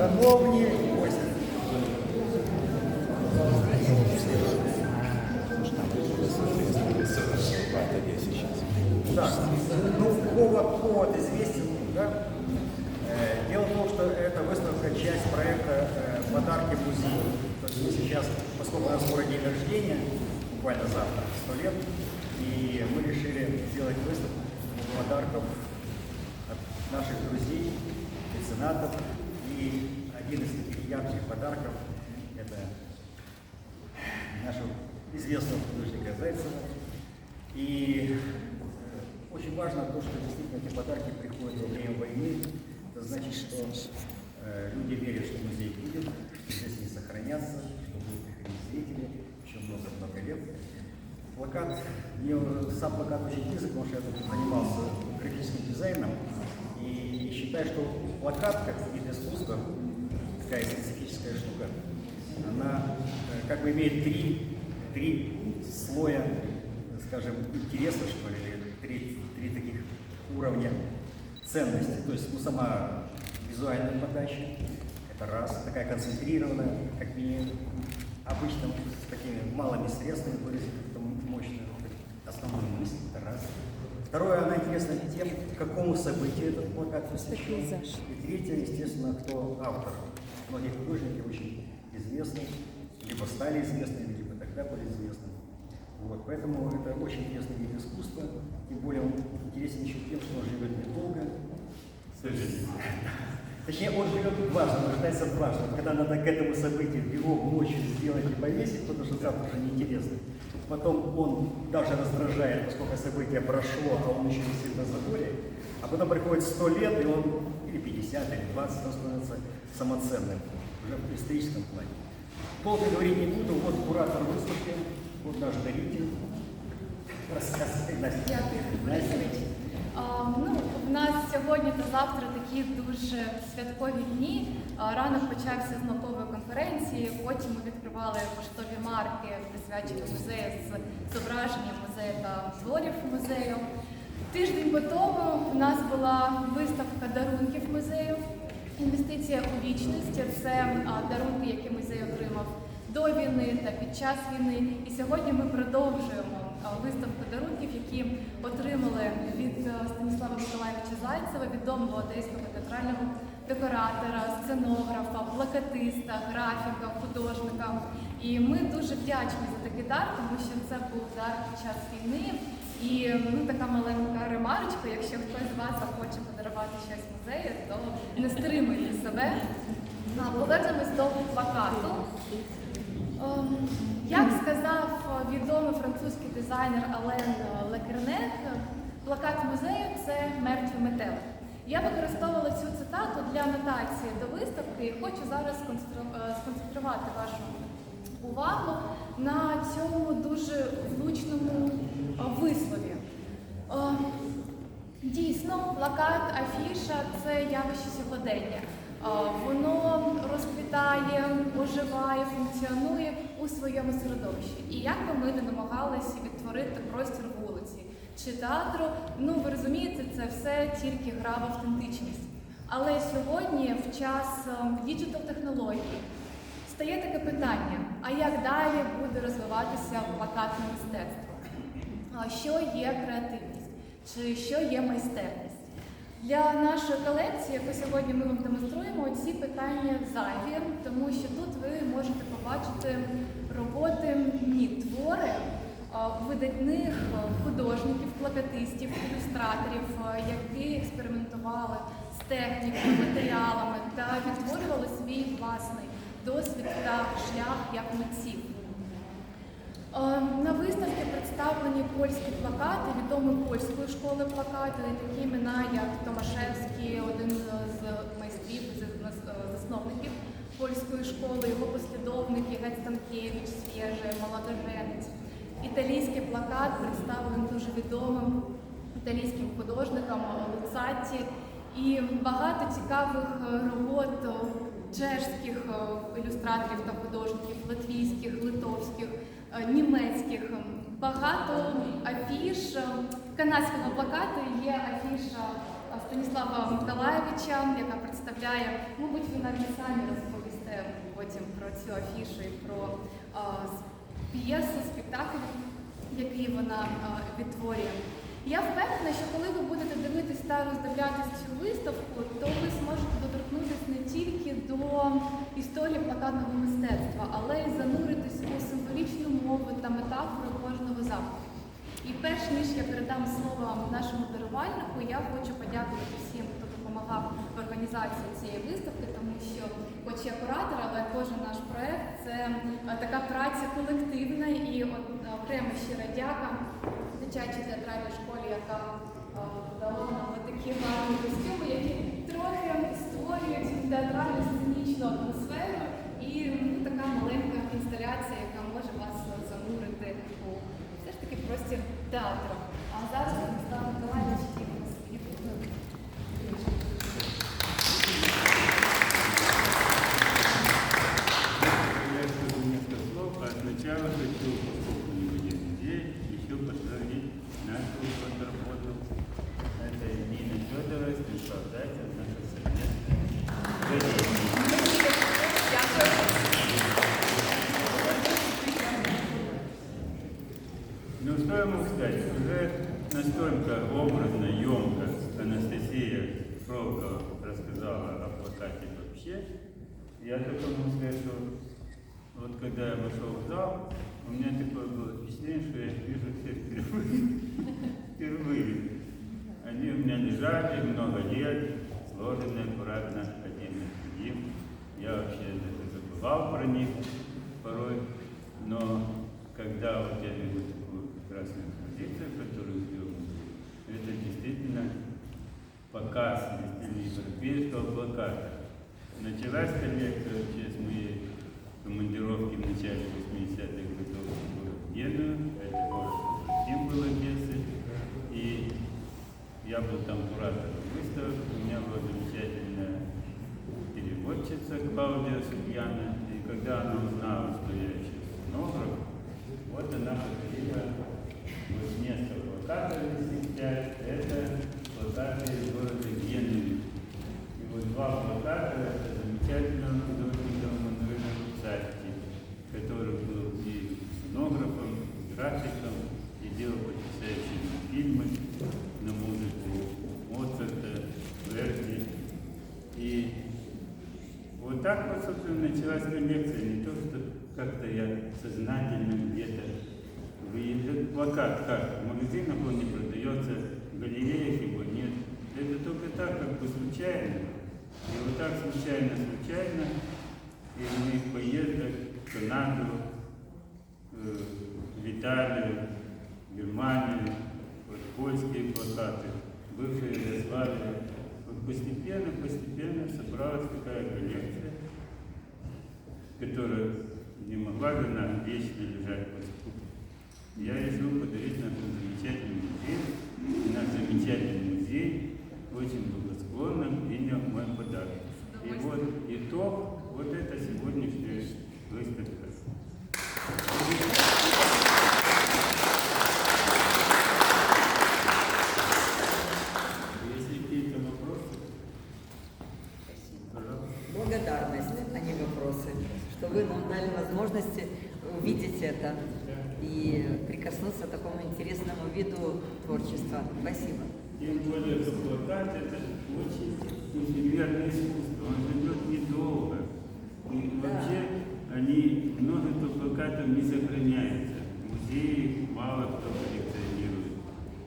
Шановні гості, Да. Ну, повод, повод известен, да? Э, Дело в том, что эта выставка часть проекта э, «Подарки музею». То есть сейчас, поскольку у нас скоро буквально завтра, 100 лет, и мы решили сделать выставку подарков от наших друзей, меценатов. И один из таких ярких подарков – это нашего известного художника Зайцева. И э, очень важно то, что действительно эти подарки приходят во время войны. Это значит, что э, люди верят, что музей будет, что здесь они сохранятся, что будут приходить зрители, еще много-много лет. Плакат, мне сам плакат очень близок, потому что я тут занимался графическим дизайном. И считаю, что плакат, как вид искусства, такая специфическая штука, она э, как бы имеет три, три слоя, скажем, интереса, что ли, три, три таких уровня ценности. То есть, ну, сама визуальная подача, это раз, такая концентрированная, как минимум, обычно с такими малыми средствами выразить эту мощную основную мысль, это раз. Второе, она интересна тем, к какому событию этот плакат посвящен. И третье, естественно, кто автор. Многие художники очень известны, либо стали известными, либо тогда были известны. Вот, поэтому это очень интересный вид искусства, тем более он интересен еще тем, что он живет недолго. Точнее, он живет дважды, он рождается дважды. Вот Когда надо к этому событию бегом ночью сделать и повесить, потому что завтра уже неинтересно. Потом он даже раздражает, поскольку событие прошло, а он еще висит на заборе. А потом приходит 100 лет, и он или 50, или 20, он становится самоценным, уже в историческом плане. Долго говорить не буду, вот куратор выставки, вот наш даритель. Рассказывай, Настя. Дякую, Борисович. Ну, в нас сьогодні та завтра такі дуже святкові дні. А, Ранок почався з наукової конференції, потім ми відкривали поштові марки, присвячені музею з зображенням музею та творів музею. Тиждень по тому в нас була виставка дарунків музею. Інвестиція у вічність це а, дарунки, які музей отримав до війни та під час війни. І сьогодні ми продовжуємо виставку дарунків, які отримали від Станіслава Миколаєвича Зайцева, відомого одеського театрального декоратора, сценографа, плакатиста, графіка, художника. І ми дуже вдячні за такий дар, тому що це був дар під час війни. І ну, така маленька ремарочка, якщо хтось з вас захоче подарувати щось музею, то не стримуйте себе. Повернемось до плакату. Ем, Як сказав е, відомий французький дизайнер Ален Лекернех, плакат музею це мертвий метелик. Я використовувала цю цитату для анотації до виставки і хочу зараз е, сконцентрувати вашу увагу на цьому дуже влучному е, вислові. Е, Дійсно, плакат, афіша це явище сьогодення. Е, Воно розквітає, оживає, функціонує у своєму середовищі. І як би ми не намагалися відтворити простір вулиці чи театру, ну ви розумієте, це все тільки гра в автентичність. Але сьогодні, в час діджитал технологій, стає таке питання: а як далі буде розвиватися плакатне мистецтво? Що є креативність, чи що є майстерність. Для нашої колекції, яку сьогодні ми вам демонструємо, ці питання зайві, тому що тут ви можете побачити роботи, ні, твори видатних художників, плакатистів, ілюстраторів, які експериментували з технікою, матеріалами та відтворювали свій власний досвід та шлях як митців. Е, На виставці представлені польські плакати, відомі польської школи плакати, такі імена, як Томашевський, один з майстрів, засновників польської школи, його послідовник Єгет Станкевич, Свєже, Молодоженець. Італійський плакат представлений дуже відомим італійським художником Луцатті. І багато цікавих робот чешських е, ілюстраторів та художників, латвійських, литовських, німецьких. Багато афіш. е, Канадського плакату є афіша Станіслава Миколаєвича, яка представляє, мабуть, ви навіть самі розповісте потім про цю афішу і про п'єсу, спектакль, який вона відтворює. Я впевнена, що коли ви будете дивитись та роздивлятись цю виставку, то ви зможете доторкнутися не тільки до історії плакатного мистецтва, але й зануритись у символічну мову та метафору кожного заходу. І перш ніж я передам слово нашому дарувальнику, я хочу подякувати всім, хто допомагав в організації цієї виставки, тому що, хоч я куратор, але кожен наш проект це е, така праця колективна і е, окремо щира дяка дитячій театральній школі, яка е, дала нам такі гарні костюми, які трохи створюють театральну сценічну атмосферу і ну, така маленька інсталяція, яка може вас занурити у все ж таки простір театру. Вообще. Я только могу сказать, что вот когда я вошел в зал, у меня такое было впечатление, что я вижу всех впервые. Впервые. Они у меня лежали много лет, сложены аккуратно на другим. Я вообще это забывал про них порой, но когда вот я вижу такую прекрасную экспозицию, которую сделал, это действительно показ европейского плаката. Началась коллекция вообще с моей командировки в начале 80-х годов в город Геную. Это город символ Одессы. И я был там куратором выставок. У меня была замечательная переводчица Клаудия Субьяна. И когда она узнала, что я еще сценограф, вот она подарила вот место плаката висит пять. Это плакаты из города Генуи. И вот два плаката это замечательного художника Мануэля Царки, который был и сценографом, и графиком, и делал потрясающие фильмы на музыку Моцарта, Верди. И вот так вот, собственно, началась коллекция. Не то, что как-то я сознательно где-то выезжал. Плакат как? В магазинах он не продается, в галереях его нет. Это только так, как бы случайно. И вот так случайно-случайно из моих поездок в Канаду, э, в Италию, в Германию, вот польские плакаты, бывшая Югославия. Вот постепенно, постепенно собралась такая коллекция, которая не могла же она вечно лежать под скупом. Я решил подарить наш замечательный музей. Наш замечательный музей очень благосклонно принял мой подарок. И вот итог, вот это сегодняшняя выставка. Если какие-то вопросы, пожалуйста. благодарность, а не вопросы, что вы нам дали возможность увидеть это и прикоснуться к такому интересному виду творчества. Спасибо. Тем более, что плакат это очень эфемерное искусство, он живет недолго. И Да. вообще они, множество плакатов не сохраняется. В музее мало кто коллекционирует.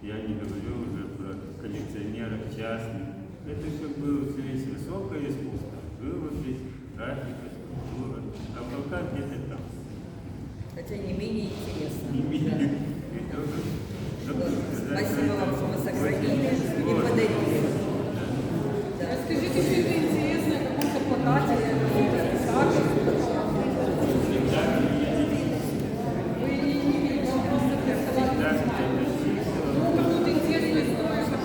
Я не говорю уже про коллекционеров частных. Это как бы все есть высокое искусство. Живопись, графика, скульптура. А плакат где-то там. Хотя не менее интересно. Не менее. Да. И тоже, Вот. чтобы сказать, Спасибо что вам, это что вы сохранили и сложно. подарили. Да. Расскажите, что это интересно, о каком-то плакате, спектакле. Вы не, не, не, вам просто представляли, Да, не знаю. это чисто. Ну, какую-то интересную историю, как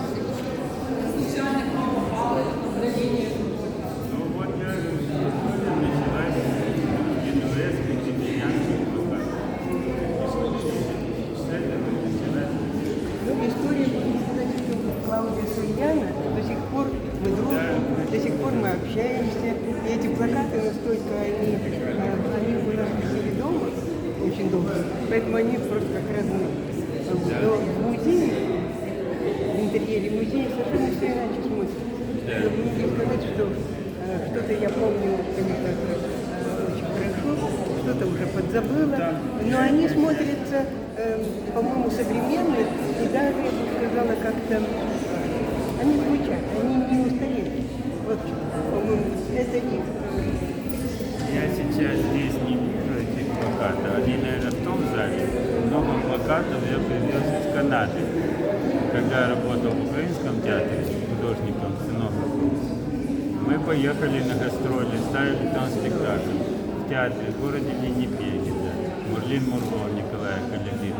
случайно к вам попало, направление какое-то. Ну вот я история началась в генуэзской итальянской плакате. только они, э, они у нас жили дома очень долго, поэтому они просто как родные. Но в музее, интерьере музея совершенно все иначе смотрят. Но мне не сказать, что э, что-то я помню как-то, э, очень хорошо, что-то уже подзабыла, но они смотрятся, э, по-моему, современные, и даже, я бы сказала, как-то они звучат, они не устарели. Вот, по-моему, это их э, Я сейчас здесь не вижу этих плакатов. Они, наверное, в том зале. Много плакатов я привез из Канады. Когда я работал в Украинском театре художником, сценографом, мы поехали на гастроли, ставили там спектакль в театре в городе Виннипеге. Мурлин Мургон, Николая Калядин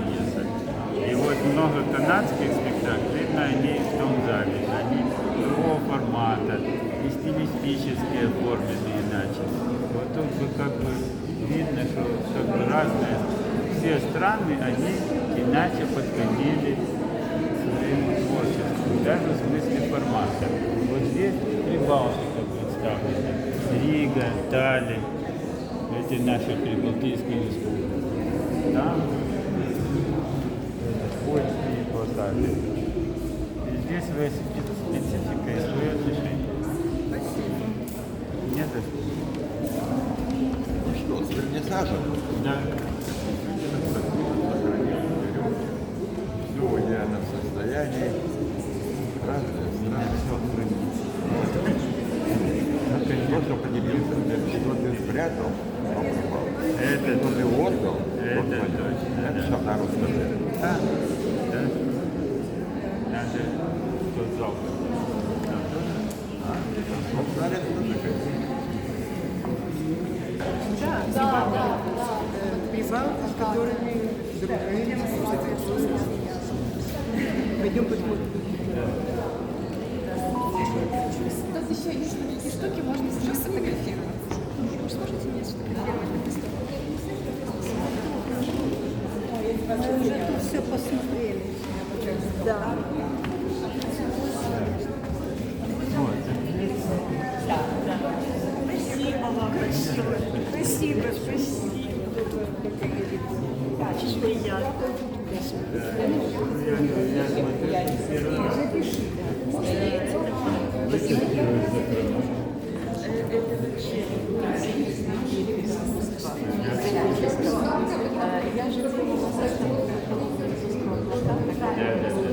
И вот много канадских спектаклей, видно, они в том зале. Они другого формата, и стилистически оформлены иначе. Вот тут бы как бы видно, что как бы разные, все страны, они иначе подходили творчеству, даже в смысле формата. Вот здесь Прибалтика представлена, Рига, Тали, эти наши прибалтийские республики. Там польские плакаты. И здесь вы специфика и свое отношение. Нет, Ну что, с вернисажем? да. Просто поделился, что ты спрятал. Это Что ты отдал, Это точно, Это да. все на русском языке. Да, да. Надо тот. Вот тоже как Да, да, да, Прибалты, с которыми дружили. Пойдем посмотрим. Еще есть такие штуки, можно сейчас сфотографировать. Сможете меня сфотографировать? Мы уже тут все посмотрели. Да. Спасибо вам большое. Спасибо, спасибо. Очень приятно. Я же делала Да, да, да.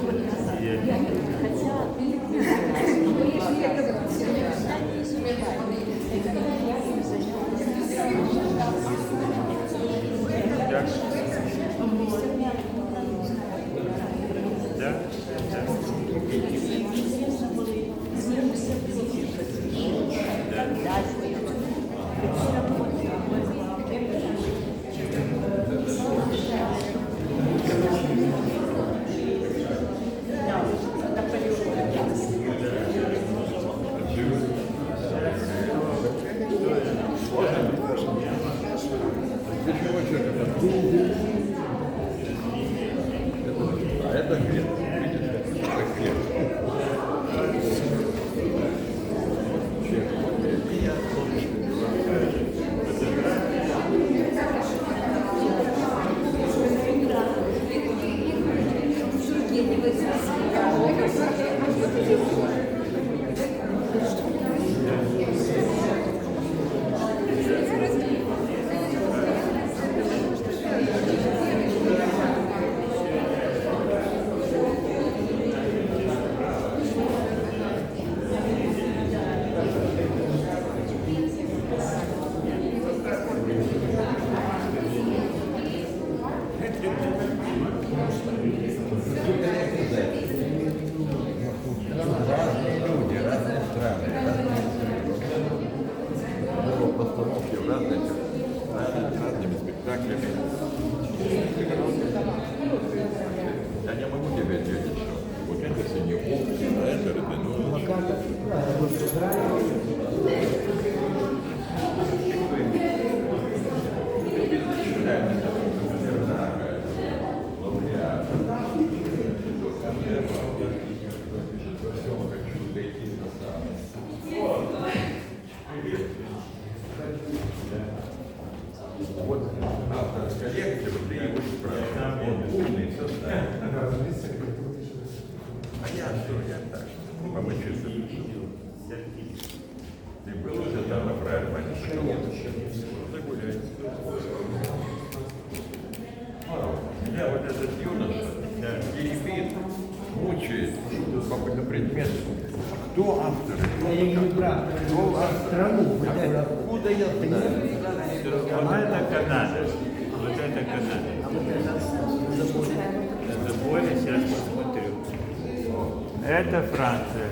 Это Франция.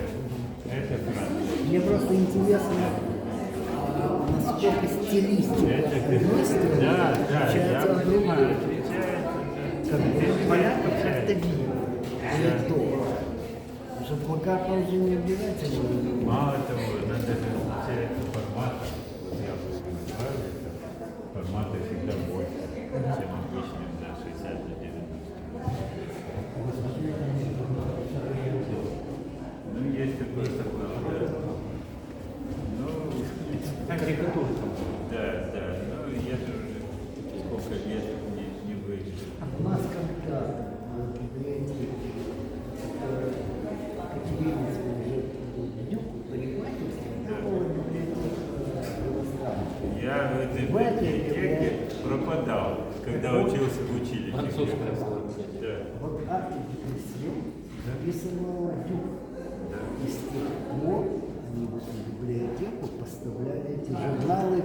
Это Франция. Мне просто интересно, а, насколько стилистика Это Да, да, я отличается от другой. понимаю, отличается. Как понятно, как это видно. Или кто. Потому что плакат он же не обязательно. Мало того, надо же отличается формат. Вот я бы это. Форматы всегда больше, чем обычно на 60 на 90. Ну, есть такое такое, да. Ну, карикатура. Да, да. Ну, я же уже сколько лет не, не выйду. У нас когда в библиотеке Екатерининского уже дюку парикмахерской, новая библиотека иностранная. Я в этой В этой библиотеке пропадал, когда учился в училище. Да. Вот артикульсион записывал дюк. И с тех пор они в эту библиотеку поставляли эти журналы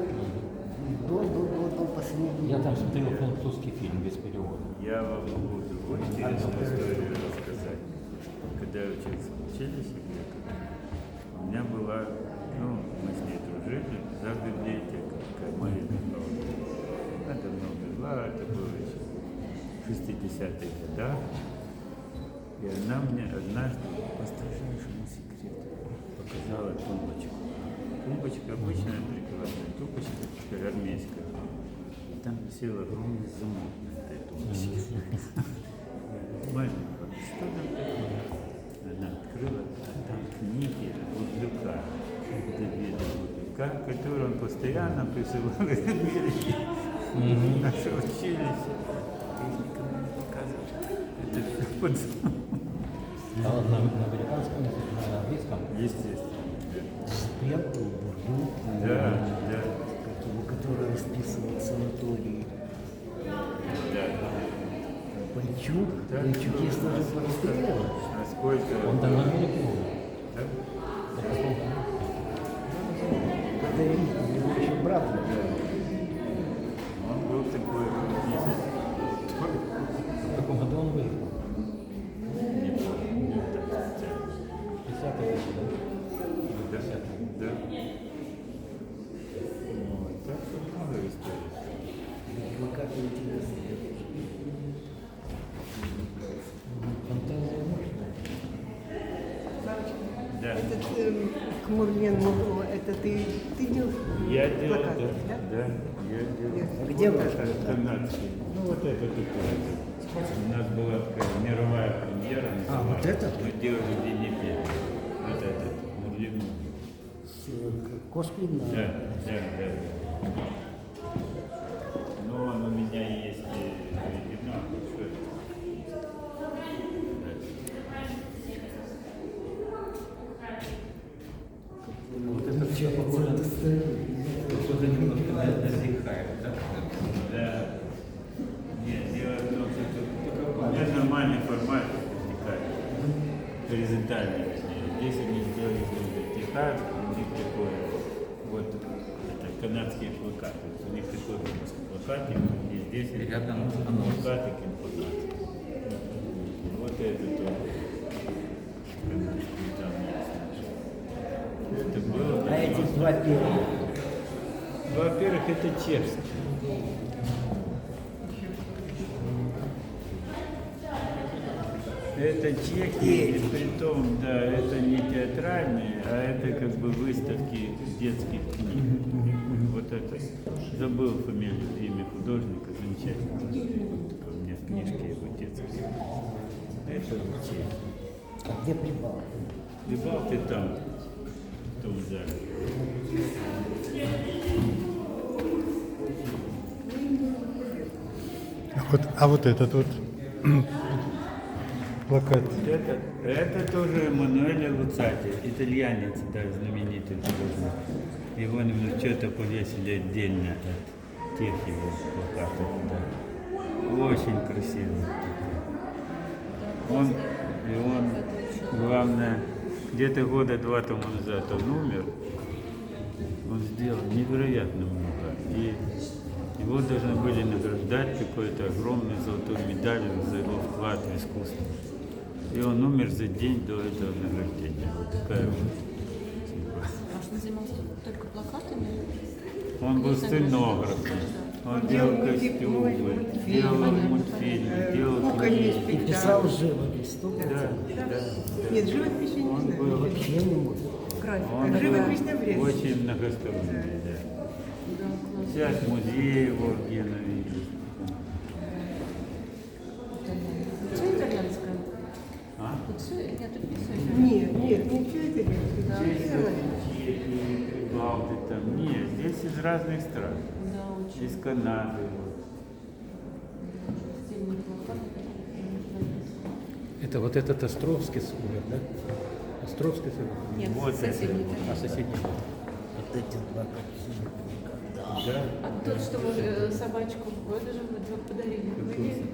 до, до, до, до последнего. Я там смотрел французский фильм без перевода. Я вам могу другую интересную историю рассказать. Когда я учился в училище, у меня была, ну, мы с ней дружили, за библиотека, такая. Она умерла, это было в 60-х годах. И она мне однажды по строжайшему секрету показала тумбочку. Тумбочка обычная, прекрасная тумбочка, теперь армейская. И там висел огромный замок на этой тумбочке. Мама, что там такое? Она открыла, а там книги Гудлюка, Давида Гудлюка, которые он постоянно присылал из в наше училище. Это все под замок. А вот на, на американском языке, на английском. Естественно. Бурдюк, Да, да, как его, который расписывал санатории. да. Пальчук, Да. Пальчук есть тоже порастрелял. Насколько... Он там в Америке был. Да? Него еще брат был. Он был такой, В каком году он выехал? не помню, не так, 50-е годы, да? да? Да. Вот, так что много историй. Плакаты интересные. Фантазия мощная. Да. Этот э, Кмурмен Мугу, это ты, ты делал Я делал, плакаты, да, да? да, я делал. Где вот вы? это канадский. Ну вот это такое. У нас была такая мировая премьера. А, вот это? Мы делали в Днепре. Вот этот, Мурлину. С, э, на... Да, да, да. Но он у меня есть и оригинал. Что это? Вот это все похоже на Похоже немножко на на Зихаев, да? Да. Нет, дело в том, что у меня нормальный формат возникает. Горизонтальный. Здесь они сделали тихар, у них такое, вот это канадские плакаты. У них такой плакатик, и здесь рядом анонс. анонс. плакатик и плакат. Вот это наш. Это было. А эти два первых. Во-первых, это чешский. Это чехи, и при том, да, это не театральные, а это как бы выставки детских книг. Вот это. Забыл фамилию, имя художника, замечательно. Вот у меня в книжке его детские. Это чехи. А где прибал? Прибал ты там, в том зале. Вот, а вот этот вот плакат. Это, это тоже Эммануэле Луцати, итальянец, да, знаменитый художник. Его наверное, что-то повесили отдельно от тех его плакатов. Да. Очень красивый. Он, и он, главное, где-то года два тому назад он умер. Он сделал невероятно много. И его должны были награждать какой-то огромной золотой медалью за его вклад в искусство. И он умер за день до этого награждения. Вот такая вот. что занимался только плакатами? Он был сценографом. Он делал костюмы, делал мультфильмы, делал книги. И писал живопись. Да, да. Нет, живопись я не Он знаю. был Вообще не может. Он Живопись был навряд ли. очень многосторонний, да. Сейчас музей его в Генове есть. Все итальянское? А? Тут все? Нет, тут не все Нет, нет, ничего это нет. Здесь Чехии, Прибалты там. Нет, здесь из разных стран. Да, очень Из Канады. Это вот этот Островский умер, да? Островский Нет, Вот соседний. А соседний? Вот эти два картины. Да. А тот, что вы э, собачку в годы же вы подарили. Вы видели?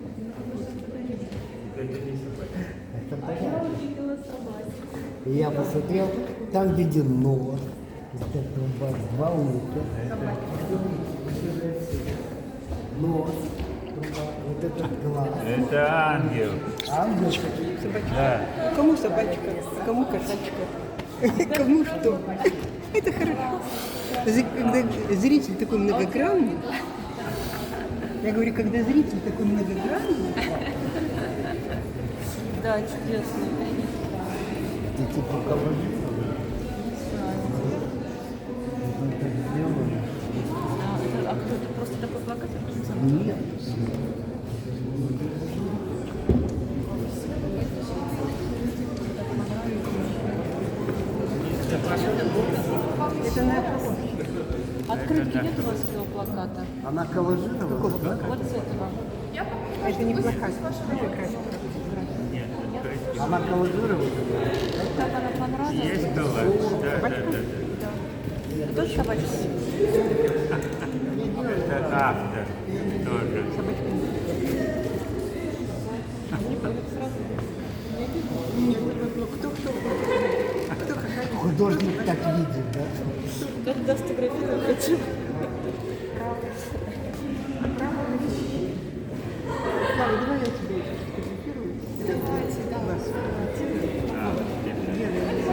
Это не собака. Это А я увидела собачку. Я посмотрел, там где нос, вот это труба, два уха, нос, вот этот глаз. Это ангел. Ангел Да. Кому собачка, кому кошачка, кому что. Это хорошо. Когда зритель такой многогранный, я говорю, когда зритель такой многогранный, Да, чудесно. ты типа Нет. это на Открытки нет у вас этого плаката? Она коллажировала. Вот с этого. это не открыть. Она коллажировала. Так она понравилась? Есть коллаж. Да, да, да, тоже собачка? Автор тоже. Кто, кто, кто хохотал? Художник так видит, да? Когда сфотографировать? Слава, давай я тебе сфотографирую. Давайте, да.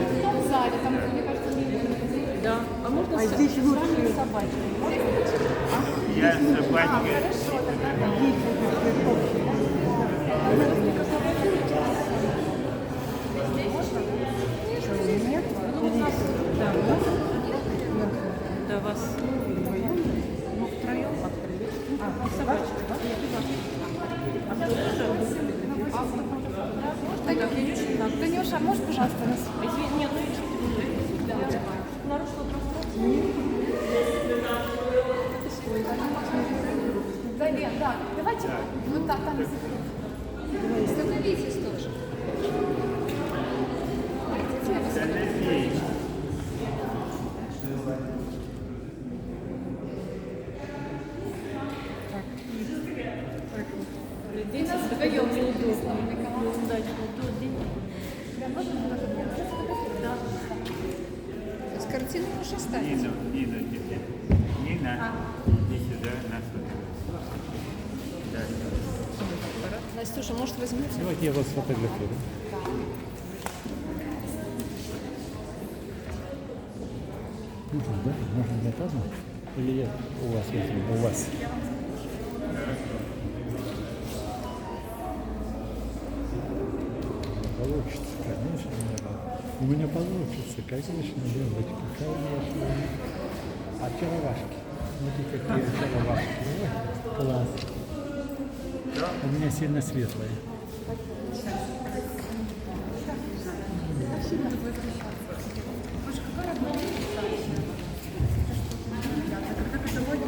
В том зале, там, мне кажется, не видно. Да. А можно А с- здесь с лучше. вами собачкой? Я с собачкой. Да, вас. Ну, втроем открыли. А, собачка, да? А кто тоже? Танюша, можешь, пожалуйста, нас... Извини, нет, ну, я нарушила пространство. Да, нет, да. Давайте вот так, там. Становитесь тоже. И нас вдвоем неудобно. Неудачный тот день. С картины можешь оставить. Нина, Нина тебе. Нина, иди сюда, нас Да. Настюша, может, возьмите? Давайте я вас сфотографирую. Можно, да? Можно мне тоже? Или я у вас возьму? У вас. Получится, конечно. У меня получится, конечно, девочка, конечно. А очаровашки? Смотри, какие очаровашки. Ой, Класс. У меня сильно светлые.